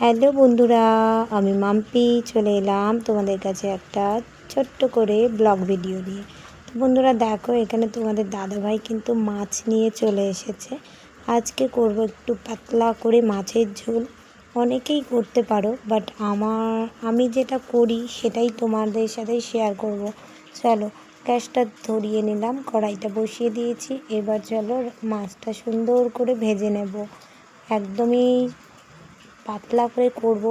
Hello বন্ধুরা, আমি মাম্পি চলে এলাম তোমাদের কাছে একটা ছোট্ট করে ব্লগ ভিডিও নিয়ে। তো বন্ধুরা, দেখো, এখানে তোমাদের দাদাভাই কিন্তু মাছ নিয়ে চলে এসেছে। আজকে করব একটু পাতলা করে মাছের ঝোল। অনেকেই করতে পারো বাট আমার, আমি যেটা করি সেটাই তোমাদের সাথে শেয়ার করব। চলো, গ্যাসটা ধরিয়ে নিলাম, কড়াইটা বসিয়ে দিয়েছি। এবার চলো মাছটা সুন্দর করে ভেজে নেব। একদমই পাতলা করে করব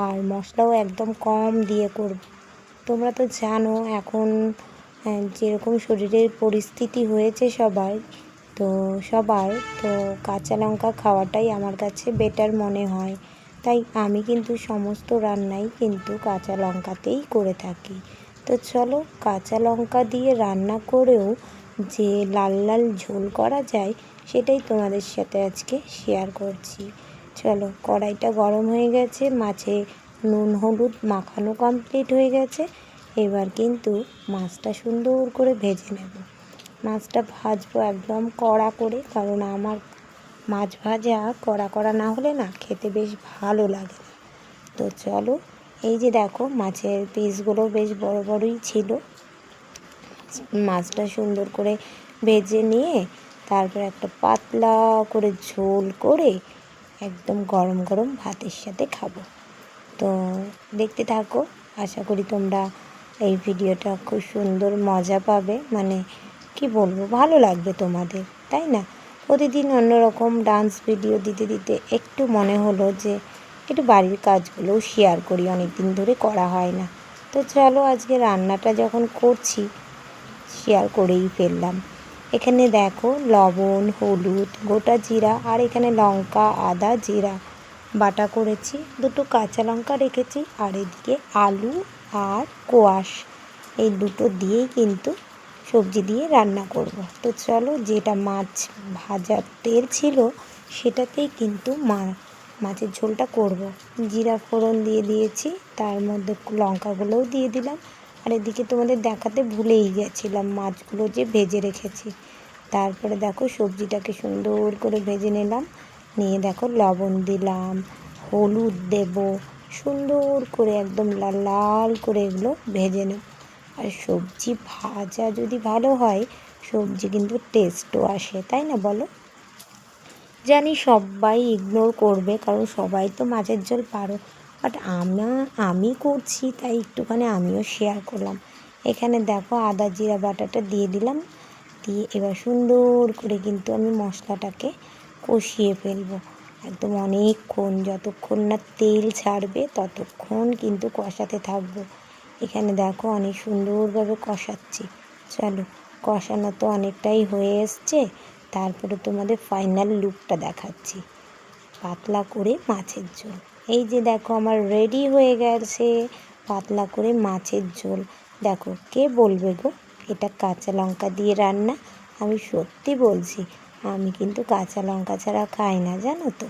আর মশলাও একদম কম দিয়ে করব। তোমরা তো জানো এখন যেরকম শরীরের পরিস্থিতি হয়েছে সবার, তো সবার, তো কাঁচা লঙ্কা খাওয়াটাই আমার কাছে বেটার মনে হয়। তাই আমি কিন্তু সমস্ত রান্নাই কিন্তু কাঁচা লঙ্কাতেই করে থাকি। তো চলো কাঁচা লঙ্কা দিয়ে রান্না করেও যে লাল লাল ঝোল করা যায়, সেটাই তোমাদের সাথে আজকে শেয়ার করছি। চলো, কড়াইটা গরম হয়ে গেছে, মাছে নুন, হলুদ মাখানো কমপ্লিট হয়ে গেছে। এবার কিন্তু মাছটা সুন্দর করে ভেজে নেব। মাছটা ভাজবো একদম কড়া করে, কারণ আমার মাছ ভাজা কড়া কড়া না হলে না খেতে বেশ ভালো লাগে না। তো চলো, এই যে দেখো, মাছের পিসগুলো বেশ বড় বড়ই ছিল। মাছটা সুন্দর করে ভেজে নিয়ে, তারপর একটা পাতলা করে ঝোল করে একদম গরম গরম ভাতের সাথে খাব। তো দেখতে থাকো, আশা করি তোমরা এই ভিডিওটা খুব সুন্দর মজা পাবে। মানে কি বলব, ভালো লাগবে তোমাদের, তাই না? প্রতিদিন অন্যরকম ডান্স ভিডিও দিতে দিতে একটু মনে হলো যে একটু বাড়ির কাজগুলোও শেয়ার করি অনেক দিন ধরে করা হয় না। তো চলো আজকে রান্নাটা যখন করছি শেয়ার করেই ফেললাম। এখানে দেখো লবণ, হলুদ, গোটা জিরা আর এখানে লঙ্কা, আদা, জিরা বাটা করেছি। দুটো কাঁচা লঙ্কা রেখেছি আর এদিকে আলু আর কোয়াশ। এই দুটো দিয়েই কিন্তু সবজি দিয়ে রান্না করব। তো চলো যেটা মাছ ভাজার তেল ছিল সেটাতেই কিন্তু মা, মাছের ঝোলটা করব। জিরা ফোড়ন দিয়ে দিয়েছি, তার মধ্যে লঙ্কাগুলোও দিয়ে দিলাম। আর এদিকে তোমাদের দেখাতে ভুলেই গেছিলাম মাছগুলো যে ভেজে রেখেছি। তারপরে দেখো সবজিটাকে সুন্দর করে ভেজে নিলাম। নিয়ে দেখো লবণ দিলাম, হলুদ দেব, সুন্দর করে একদম লাল লাল করে এগুলো ভেজে নেব। আর সবজি ভাজা যদি ভালো হয়, সবজি কিন্তু টেস্টও আসে, তাই না বলো? জানি সবাই ইগনোর করবে, কারণ সবাই তো মাছের ঝোল পারো। বাট আমা আমি করছি, তাই একটুখানি আমিও শেয়ার করলাম। এখানে দেখো আদা জিরা বাটাটা দিয়ে দিলাম। দিয়ে এবার সুন্দর করে কিন্তু আমি মশলাটাকে কষিয়ে ফেলব। একদম অনেকক্ষণ, যতক্ষণ না তেল ছাড়বে, ততক্ষণ কিন্তু কষাতে থাকব। এখানে দেখো অনেক সুন্দরভাবে কষাচ্ছি। চলো, কষানো তো অনেকটাই হয়ে এসছে। তারপরে তোমাদের ফাইনাল লুকটা দেখাচ্ছি। পাতলা করে মাছের ঝোল। এই যে দেখো আমার রেডি হয়ে গেছে পাতলা করে মাছের ঝোল। দেখো কে বলবে গো? এটা কাঁচা লঙ্কা দিয়ে রান্না। আমি সত্যি বলছি, আমি কিন্তু কাঁচা লঙ্কা ছাড়া খাই না, জানো তো?